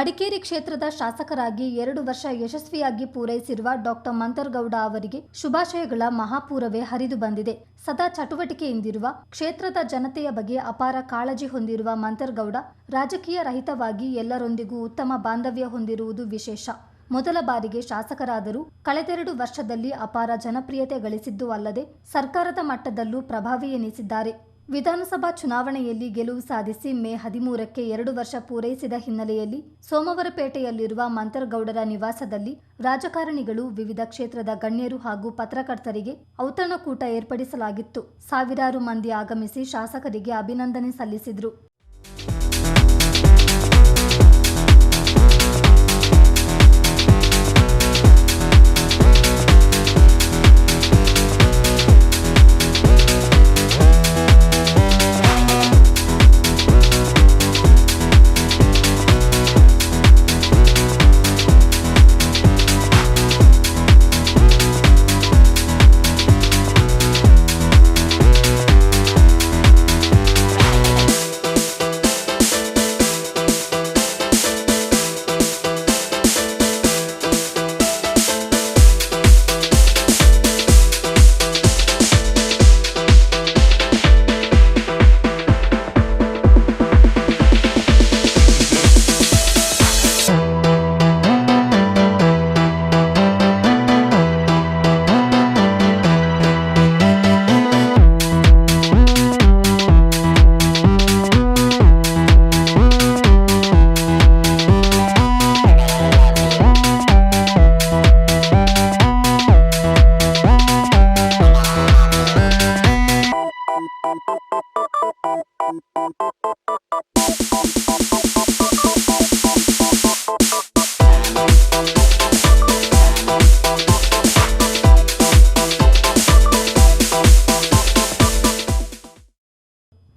ಮಡಿಕೇರಿ ಕ್ಷೇತ್ರದ ಶಾಸಕರಾಗಿ ಎರಡು ವರ್ಷ ಯಶಸ್ವಿಯಾಗಿ ಪೂರೈಸಿರುವ ಡಾಕ್ಟರ್ ಮಂತರ್ಗೌಡ ಅವರಿಗೆ ಶುಭಾಶಯಗಳ ಮಹಾಪೂರವೇ ಹರಿದು ಬಂದಿದೆ. ಸದಾ ಚಟುವಟಿಕೆಯಿಂದಿರುವ ಕ್ಷೇತ್ರದ ಜನತೆಯ ಬಗ್ಗೆ ಅಪಾರ ಕಾಳಜಿ ಹೊಂದಿರುವ ಮಂತರ್ಗೌಡ ರಾಜಕೀಯ ರಹಿತವಾಗಿ ಎಲ್ಲರೊಂದಿಗೂ ಉತ್ತಮ ಬಾಂಧವ್ಯ ಹೊಂದಿರುವುದು ವಿಶೇಷ. ಮೊದಲ ಬಾರಿಗೆ ಶಾಸಕರಾದರೂ ಕಳೆದೆರಡು ವರ್ಷದಲ್ಲಿ ಅಪಾರ ಜನಪ್ರಿಯತೆ ಗಳಿಸಿದ್ದು ಅಲ್ಲದೆ ಸರ್ಕಾರದ ಮಟ್ಟದಲ್ಲೂ ಪ್ರಭಾವಿ ಎನಿಸಿದ್ದಾರೆ. ವಿಧಾನಸಭಾ ಚುನಾವಣೆಯಲ್ಲಿ ಗೆಲುವು ಸಾಧಿಸಿ ಮೇ ಹದಿಮೂರಕ್ಕೆ ಎರಡು ವರ್ಷ ಪೂರೈಸಿದ ಹಿನ್ನೆಲೆಯಲ್ಲಿ ಸೋಮವಾರಪೇಟೆಯಲ್ಲಿರುವ ಮಂತರ್ಗೌಡರ ನಿವಾಸದಲ್ಲಿ ರಾಜಕಾರಣಿಗಳು ವಿವಿಧ ಕ್ಷೇತ್ರದ ಗಣ್ಯರು ಹಾಗೂ ಪತ್ರಕರ್ತರಿಗೆ ಔತಣಕೂಟ ಏರ್ಪಡಿಸಲಾಗಿತ್ತು. ಸಾವಿರಾರು ಮಂದಿ ಆಗಮಿಸಿ ಶಾಸಕರಿಗೆ ಅಭಿನಂದನೆ ಸಲ್ಲಿಸಿದರು.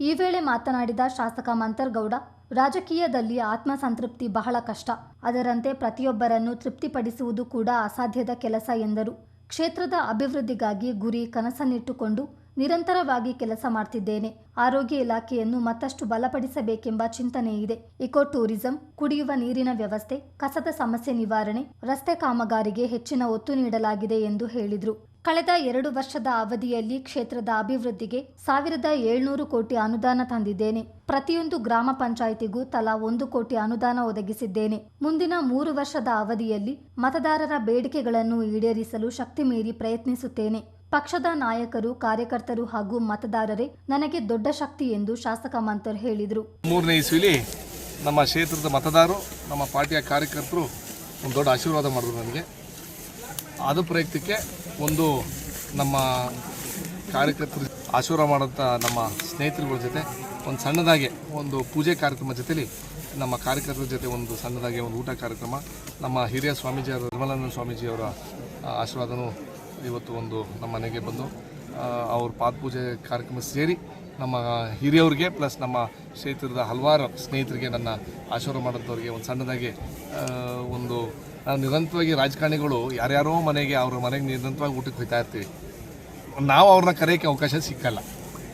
ಈ ವೇಳೆ ಮಾತನಾಡಿದ ಶಾಸಕ ಮಂತರ್ಗೌಡ, ರಾಜಕೀಯದಲ್ಲಿ ಆತ್ಮಸಂತೃಪ್ತಿ ಬಹಳ ಕಷ್ಟ. ಅದರಂತೆ ಪ್ರತಿಯೊಬ್ಬರನ್ನು ತೃಪ್ತಿಪಡಿಸುವುದು ಕೂಡ ಅಸಾಧ್ಯದ ಕೆಲಸ ಎಂದರು. ಕ್ಷೇತ್ರದ ಅಭಿವೃದ್ಧಿಗಾಗಿ ಗುರಿ ಕನಸನ್ನಿಟ್ಟುಕೊಂಡು ನಿರಂತರವಾಗಿ ಕೆಲಸ ಮಾಡ್ತಿದ್ದೇನೆ. ಆರೋಗ್ಯ ಇಲಾಖೆಯನ್ನು ಮತ್ತಷ್ಟು ಬಲಪಡಿಸಬೇಕೆಂಬ ಚಿಂತನೆ ಇದೆ ಇಕೋ ಟೂರಿಸಂ, ಕುಡಿಯುವ ನೀರಿನ ವ್ಯವಸ್ಥೆ, ಕಸದ ಸಮಸ್ಯೆ ನಿವಾರಣೆ, ರಸ್ತೆ ಕಾಮಗಾರಿಗೆ ಹೆಚ್ಚಿನ ಒತ್ತು ನೀಡಲಾಗಿದೆ ಎಂದು ಹೇಳಿದರು. ಕಳೆದ ಎರಡು ವರ್ಷದ ಅವಧಿಯಲ್ಲಿ ಕ್ಷೇತ್ರದ ಅಭಿವೃದ್ಧಿಗೆ ಸಾವಿರದ ಏಳ್ನೂರು ಕೋಟಿ ಅನುದಾನ ತಂದಿದ್ದೇನೆ. ಪ್ರತಿಯೊಂದು ಗ್ರಾಮ ಪಂಚಾಯಿತಿಗೂ ತಲಾ ಒಂದು ಕೋಟಿ ಅನುದಾನ ಒದಗಿಸಿದ್ದೇನೆ. ಮುಂದಿನ ಮೂರು ವರ್ಷದ ಅವಧಿಯಲ್ಲಿ ಮತದಾರರ ಬೇಡಿಕೆಗಳನ್ನು ಈಡೇರಿಸಲು ಶಕ್ತಿ ಮೀರಿ ಪ್ರಯತ್ನಿಸುತ್ತೇನೆ. ಪಕ್ಷದ ನಾಯಕರು, ಕಾರ್ಯಕರ್ತರು ಹಾಗೂ ಮತದಾರರೇ ನನಗೆ ದೊಡ್ಡ ಶಕ್ತಿ ಎಂದು ಶಾಸಕ ಮಂತರ್ ಹೇಳಿದರು. ಮೂರನೇ ಇಸ್ವಿಲಿ ನಮ್ಮ ಕ್ಷೇತ್ರದ ಮತದಾರರು, ನಮ್ಮ ಪಾರ್ಟಿಯ ಕಾರ್ಯಕರ್ತರು ಒಂದು ದೊಡ್ಡ ಆಶೀರ್ವಾದ ಮಾಡಿದ್ರು ನನಗೆ. ಅದು ಪ್ರಯುಕ್ತಕ್ಕೆ ಒಂದು ನಮ್ಮ ಕಾರ್ಯಕರ್ತರು ಆಶೀರ್ವಾದ ಮಾಡೋಂಥ ನಮ್ಮ ಸ್ನೇಹಿತರುಗಳ ಜೊತೆ, ಒಂದು ಸಣ್ಣದಾಗಿ ಒಂದು ಪೂಜೆ ಕಾರ್ಯಕ್ರಮ ಜೊತೆಲಿ ನಮ್ಮ ಕಾರ್ಯಕರ್ತರ ಜೊತೆ ಒಂದು ಸಣ್ಣದಾಗಿ ಒಂದು ಊಟ ಕಾರ್ಯಕ್ರಮ, ನಮ್ಮ ಹಿರಿಯ ಸ್ವಾಮೀಜಿಯವರ ನಿರ್ಮಲಾನಂದ ಸ್ವಾಮೀಜಿಯವರ ಆಶೀರ್ವಾದನೂ ಇವತ್ತು ಒಂದು ನಮ್ಮ ಮನೆಗೆ ಬಂದು ಅವ್ರ ಪಾದಪೂಜೆ ಕಾರ್ಯಕ್ರಮ ಸೇರಿ ನಮ್ಮ ಹಿರಿಯವ್ರಿಗೆ ಪ್ಲಸ್ ನಮ್ಮ ಕ್ಷೇತ್ರದ ಹಲವಾರು ಸ್ನೇಹಿತರಿಗೆ ನನ್ನ ಆಶೀರ್ವಾದ ಮಾಡೋಂಥವ್ರಿಗೆ ಒಂದು ಸಣ್ಣದಾಗಿ ಒಂದು ನಿರಂತರವಾಗಿ ರಾಜಕಾರಣಿಗಳು ಯಾರ್ಯಾರೋ ಮನೆಗೆ ಅವ್ರ ಮನೆಗೆ ನಿರಂತರವಾಗಿ ಊಟಕ್ಕೆ ಹೋಗ್ತಾ ಇರ್ತೀವಿ. ನಾವು ಅವ್ರನ್ನ ಕರೆಯೋಕ್ಕೆ ಅವಕಾಶ ಸಿಕ್ಕಲ್ಲ.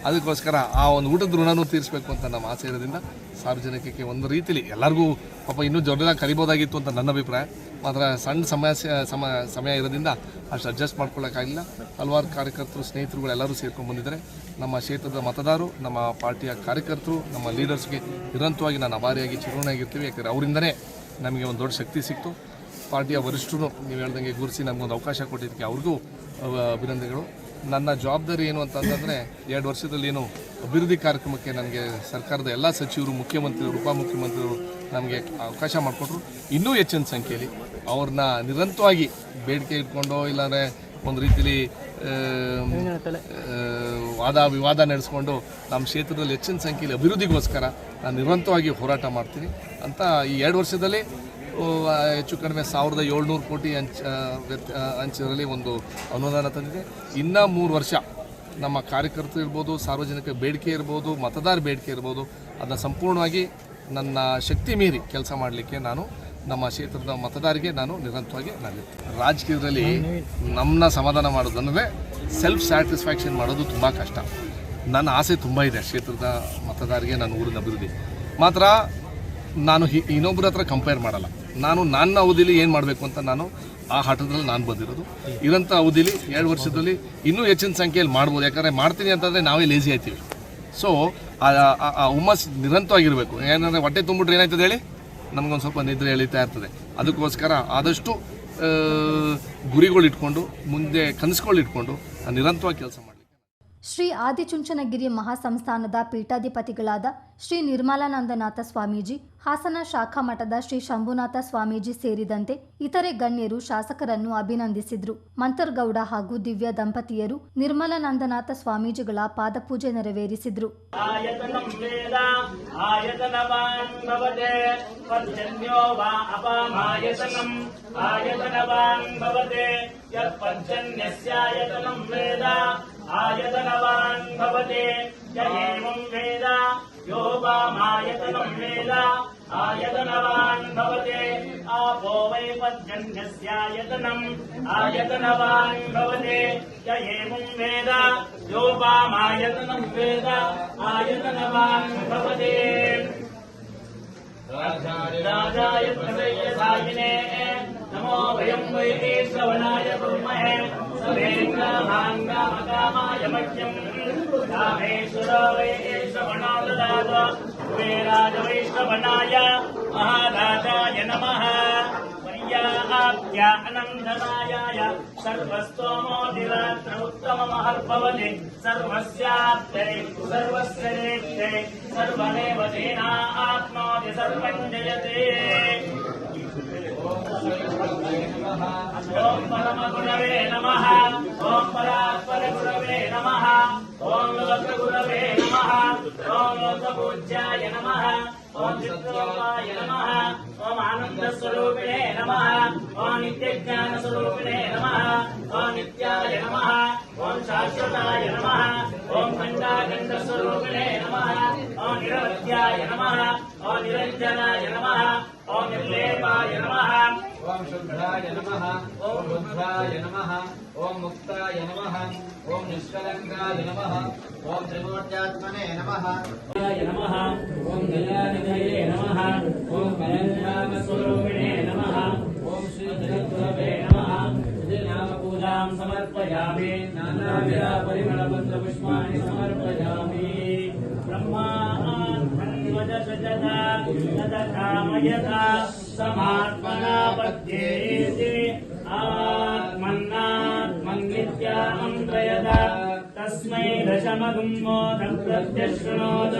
ಅದಕ್ಕೋಸ್ಕರ ಆ ಒಂದು ಊಟದ ಋಣನೂ ತೀರಿಸಬೇಕು ಅಂತ ನಮ್ಮ ಆಸೆ ಇರೋದ್ರಿಂದ ಸಾರ್ವಜನಿಕಕ್ಕೆ ಒಂದು ರೀತಿಲಿ ಎಲ್ಲರಿಗೂ ಪಾಪ ಇನ್ನೂ ದೊಡ್ಡದಾಗಿ ಕರಿಬೋದಾಗಿತ್ತು ಅಂತ ನನ್ನ ಅಭಿಪ್ರಾಯ. ಮಾತ್ರ ಸಣ್ಣ ಸಮಸ್ಯೆ ಸಮ, ಸಮಯ ಇರೋದ್ರಿಂದ ಅಷ್ಟು ಅಡ್ಜಸ್ಟ್ ಮಾಡ್ಕೊಳ್ಳೋಕ್ಕಾಗಿಲ್ಲ ಹಲವಾರು ಕಾರ್ಯಕರ್ತರು ಸ್ನೇಹಿತರುಗಳೆಲ್ಲರೂ ಸೇರ್ಕೊಂಡು ಬಂದಿದ್ದಾರೆ. ನಮ್ಮ ಕ್ಷೇತ್ರದ ಮತದಾರರು, ನಮ್ಮ ಪಾರ್ಟಿಯ ಕಾರ್ಯಕರ್ತರು, ನಮ್ಮ ಲೀಡರ್ಸ್ಗೆ ನಿರಂತರವಾಗಿ ನಾನು ಅಭಾರಿಯಾಗಿ ಚಿರೋಣಿಯಾಗಿರ್ತೀವಿ. ಯಾಕಂದರೆ ಅವರಿಂದನೇ ನಮಗೆ ಒಂದು ದೊಡ್ಡ ಶಕ್ತಿ ಸಿಕ್ತು. ಪಾರ್ಟಿಯ ವರಿಷ್ಠರು ನೀವು ಹೇಳ್ದಂಗೆ ಗುರುಸಿ ನಮಗೊಂದು ಅವಕಾಶ ಕೊಟ್ಟಿದ್ದಕ್ಕೆ ಅವ್ರಿಗೂ ಅಭಿನಂದನೆಗಳು. ನನ್ನ ಜವಾಬ್ದಾರಿ ಏನು ಅಂತಂದರೆ, ಎರಡು ವರ್ಷದಲ್ಲಿ ಏನು ಅಭಿವೃದ್ಧಿ ಕಾರ್ಯಕ್ರಮಕ್ಕೆ ನನಗೆ ಸರ್ಕಾರದ ಎಲ್ಲ ಸಚಿವರು ಮುಖ್ಯಮಂತ್ರಿಗಳು ಉಪಮುಖ್ಯಮಂತ್ರಿಗಳು ನಮಗೆ ಅವಕಾಶ ಮಾಡಿಕೊಟ್ರು. ಇನ್ನೂ ಹೆಚ್ಚಿನ ಸಂಖ್ಯೆಯಲ್ಲಿ ಅವ್ರನ್ನ ನಿರಂತರವಾಗಿ ಬೇಡಿಕೆ ಇಟ್ಕೊಂಡು, ಇಲ್ಲಾಂದರೆ ಒಂದು ರೀತಿಲಿ ವಾದ, ವಿವಾದ ನಡೆಸ್ಕೊಂಡು ನಮ್ಮ ಕ್ಷೇತ್ರದಲ್ಲಿ ಹೆಚ್ಚಿನ ಸಂಖ್ಯೆಯಲ್ಲಿ ಅಭಿವೃದ್ಧಿಗೋಸ್ಕರ ನಾನು ನಿರಂತರವಾಗಿ ಹೋರಾಟ ಮಾಡ್ತೀನಿ. ಅಂತ ಈ ಎರಡು ವರ್ಷದಲ್ಲಿ ಹೆಚ್ಚು ಕಡಿಮೆ ಸಾವಿರದ ಏಳ್ನೂರು ಕೋಟಿ ಅಂಚ ಅಂಚಿನಲ್ಲಿ ಒಂದು ಅನುದಾನ ತಂದಿದೆ. ಇನ್ನೂ ಮೂರು ವರ್ಷ ನಮ್ಮ ಕಾರ್ಯಕರ್ತರು ಇರ್ಬೋದು, ಸಾರ್ವಜನಿಕ ಬೇಡಿಕೆ ಇರ್ಬೋದು, ಮತದಾರ ಬೇಡಿಕೆ ಇರ್ಬೋದು, ಅದನ್ನ ಸಂಪೂರ್ಣವಾಗಿ ನನ್ನ ಶಕ್ತಿ ಮೀರಿ ಕೆಲಸ ಮಾಡಲಿಕ್ಕೆ ನಾನು ನಮ್ಮ ಕ್ಷೇತ್ರದ ಮತದಾರಿಗೆ ನಾನು ನಿರಂತರವಾಗಿ ನಾನು ರಾಜಕೀಯದಲ್ಲಿ ನಮ್ಮನ್ನ ಸಮಾಧಾನ ಮಾಡೋದಂದರೆ ಸೆಲ್ಫ್ ಸ್ಯಾಟಿಸ್ಫ್ಯಾಕ್ಷನ್ ಮಾಡೋದು ತುಂಬ ಕಷ್ಟ. ನನ್ನ ಆಸೆ ತುಂಬ ಇದೆ ಕ್ಷೇತ್ರದ ಮತದಾರಿಗೆ, ನನ್ನ ಊರಿನ ಅಭಿವೃದ್ಧಿ ಮಾತ್ರ ನಾನು ಇನ್ನೊಬ್ಬರ ಹತ್ರ ಕಂಪೇರ್ ಮಾಡಲ್ಲ. ನಾನು ನನ್ನ ಅವಧಿಲಿ ಏನು ಮಾಡಬೇಕು ಅಂತ ನಾನು ಆ ಹಠದಲ್ಲಿ ನಾನು ಬಂದಿರೋದು. ಇರೋಂಥ ಅವಧಿಲಿ ಎರಡು ವರ್ಷದಲ್ಲಿ ಇನ್ನೂ ಹೆಚ್ಚಿನ ಸಂಖ್ಯೆಯಲ್ಲಿ ಮಾಡ್ಬೋದು. ಯಾಕಂದರೆ ಮಾಡ್ತೀನಿ ಅಂತಂದರೆ ನಾವೇ ಲೇಸಿ ಆಯ್ತೀವಿ. ಸೊ ಆ ಹುಮ್ಮಸ್ ನಿರಂತರವಾಗಿರಬೇಕು. ಏನಂದರೆ ಹೊಟ್ಟೆ ತುಂಬಿಟ್ರೆ ಏನಾಯ್ತದೆ ಹೇಳಿ? ನಮಗೊಂದು ಸ್ವಲ್ಪ ನಿದ್ರೆ ಎಳಿತಾ ಇರ್ತದೆ. ಅದಕ್ಕೋಸ್ಕರ ಆದಷ್ಟು ಗುರಿಗಳು ಇಟ್ಕೊಂಡು ಮುಂದೆ ಕನಸುಗಳು ಇಟ್ಕೊಂಡು ನಿರಂತರವಾಗಿ ಕೆಲಸ ಮಾಡಲಿಕ್ಕೆ ಶ್ರೀ ಆದಿಚುಂಚನಗಿರಿ ಮಹಾಸಂಸ್ಥಾನದ ಪೀಠಾಧಿಪತಿಗಳಾದ ಶ್ರೀ ನಿರ್ಮಲಾನಂದನಾಥ ಸ್ವಾಮೀಜಿ, ಹಾಸನ ಶಾಖಾ ಮಠದ ಶ್ರೀ ಶಂಭುನಾಥ ಸ್ವಾಮೀಜಿ ಸೇರಿದಂತೆ ಇತರೆ ಗಣ್ಯರು ಶಾಸಕರನ್ನು ಅಭಿನಂದಿಸಿದ್ರು. ಮಂತರ್ಗೌಡ ಹಾಗೂ ದಿವ್ಯ ದಂಪತಿಯರು ನಿರ್ಮಲಾನಂದನಾಥ ಸ್ವಾಮೀಜಿಗಳ ಪಾದಪೂಜೆ ನೆರವೇರಿಸಿದ್ರು. आयतनवान् भवते पर्जन्यो वा अपामायतनम् आयतनवान् भवते यः पर्जन्यस्यायतनं वेद आयतनवान् भवते य एवं वेद यो वामायतनं वेद आयतनवान् भवते आपो वै पर्जन्यस्यायतनम् आयतनवान् भवते य एवं वेद यो वामायतनं वेद आयतनवान् भवते राजाय प्रसय्यसायिने नमो वयं वै श्रवणाय సురేంద్రమాంగమకామాయమహ్యం రామేశ్వర వైశ్రవణాలదాత కుబేరాజ వైశ్రవణాయ మహారాజాయ నమ అనందనాయాయ సర్వస్తోమోదిరాత్రముత్తమహర్భవతి సర్వస్యాప్తే సర్వస్యేప్తే సర్వదేవతేనా ఆత్మోది సర్వం జయతే ఓం పరమ గురవే నమ ఓం పరాత్పర గురవే నమ. ఓం లోక గురవే నమ. ఓం లోక పూజ్యాయ నమ. ఓం చిత్రోపాయ నమ ఓం ఆనంద స్వరూపిణే నమ. ఓం నిత్య జ్ఞాన స్వరూపిణే నమ. ఓం నిత్యాయ నమ ఓం శాశ్వతాయ నమ ఓం ఖండాఖండ స్వరూపిణే నమ ఓం నిరవధ్యాయ నమ ఓం నిరంజనాయ నమ. ఓం నిర్లేపాయ నమ. ओम शुद्धाय नमः। ओम बुद्धाय नमः। ओम मुक्ताय नमः। ओम निष्कलङ्काय नमः। ओम त्रिमूर्त्यात्मने नमः। नमः। ॐ दयानिधये नमः। ॐ परञ्जामस्वरूपिणे नमः। ॐ श्रीजगद्गुरवे नमः। नामपूजां समर्पयामि। नानाविध परिमलपत्रपुष्पाणि समर्पयामि ब्रह्मान्मजसजता तदकामयथा समात्मना समात्मनापद्येते आत्मन्नात्मन्नित्यामन्त्रयत तस्मै दशमगुं मोद प्रत्यशृणोद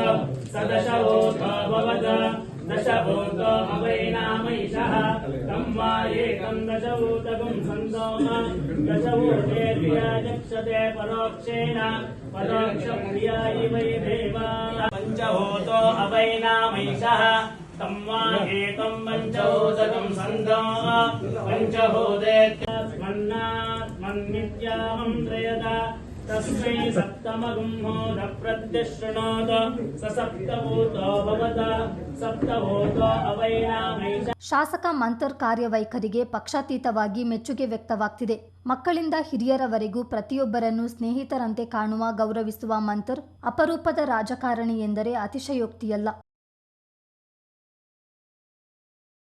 सदशवोधवद दशभूतमवैनामैषः तं वा एकं दशभूतगुं सन्दोम दशभूतेर्विराजक्षते परोक्षेण परोक्षप्रियायि वै देवा। पञ्चभूतो अवैनामैषः तं वा एकं पञ्चभूतगं सन्दो पञ्चभूतेत्मन्नात्मन्नित्यामन्त्रयत तस्मै सप्तमगुम्होद प्रत्यशृणोद स सप्तभूतो भवत सप्तभूतो अवैनामैष ಶಾಸಕ ಮಂತರ್ ಕಾರ್ಯವೈಖರಿಗೆ ಪಕ್ಷಾತೀತವಾಗಿ ಮೆಚ್ಚುಗೆ ವ್ಯಕ್ತವಾಗ್ತಿದೆ ಮಕ್ಕಳಿಂದ ಹಿರಿಯರವರೆಗೂ ಪ್ರತಿಯೊಬ್ಬರನ್ನು ಸ್ನೇಹಿತರಂತೆ ಕಾಣುವ ಗೌರವಿಸುವ ಮಂತರ್ ಅಪರೂಪದ ರಾಜಕಾರಣಿ ಎಂದರೆ ಅತಿಶಯೋಕ್ತಿಯಲ್ಲ